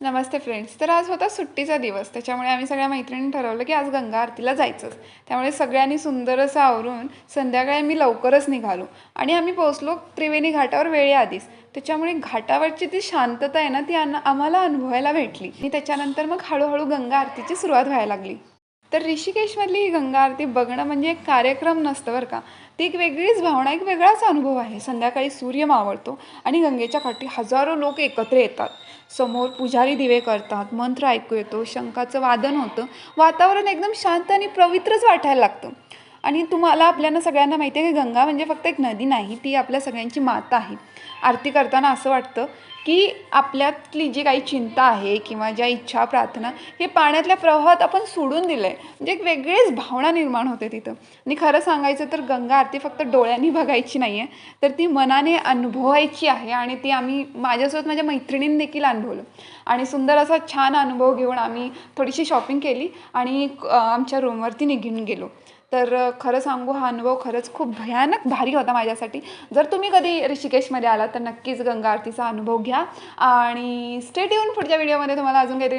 नमस्ते friends. तर आज होता सुट्टीचा दिवस. त्याच्यामुळे आम्ही सगळ्या मैत्रिणी ठरवलं की आज गंगा आरतीला जायचंच. त्यामुळे सगळ्यांनी सुंदर असं आवरून संध्याकाळी आम्ही लवकरच निघालो. आणि आम्ही पोहोचलो त्रिवेणी घाटावर वेळेआधीच. त्याच्यामुळे घाटावरची ती शांतता आहे ना ती आम्हाला अनुभवायला भेटली. आणि त्याच्यानंतर मग हळूहळू गंगा आरतीची सुरुवात व्हायला लागली. तर ऋषिकेशमधली ही गंगा आरती बघणं म्हणजे एक कार्यक्रम नसतं बरं का. ती एक वेगळीच भावना एक वेगळाच अनुभव आहे. संध्याकाळी सूर्य मावळतो आणि गंगेच्या काठी हजारो लोक एकत्र येतात. समोर पुजारी दिवे करतात मंत्र ऐकू येतो शंखाचं वादन होतं वातावरण एकदम शांत आणि पवित्रच वाटायला लागतं. आणि तुम्हाला आपल्याला सगळ्यांना माहिती आहे की गंगा म्हणजे फक्त एक नदी नाही ती आपल्या सगळ्यांची माता आहे. आरती करताना असं वाटतं की आपल्यातली जी काही चिंता आहे किंवा ज्या इच्छा प्रार्थना हे पाण्यातल्या प्रवाहात आपण सोडून दिलं आहे म्हणजे एक वेगळीच भावना निर्माण होते तिथं. आणि खरं सांगायचं तर गंगा आरती फक्त डोळ्यांनी बघायची नाही आहे तर ती मनाने अनुभवायची आहे आणि ती आम्ही माझ्यासोबत माझ्या मैत्रिणींनी देखील अनुभवलं. आणि सुंदर असा छान अनुभव घेऊन आम्ही थोडीशी शॉपिंग केली आणि आमच्या रूमवरती निघून गेलो. तर खरं सांगू हा अनुभव खरंच खूप भयानक भारी होता माझ्यासाठी. जर तुम्ही कधी ऋषिकेशमध्ये आला तर नक्कीच गंगा आरतीचा अनुभव घ्या. आणि स्टेट येऊन पुढच्या व्हिडिओमध्ये तुम्हाला अजून काहीतरी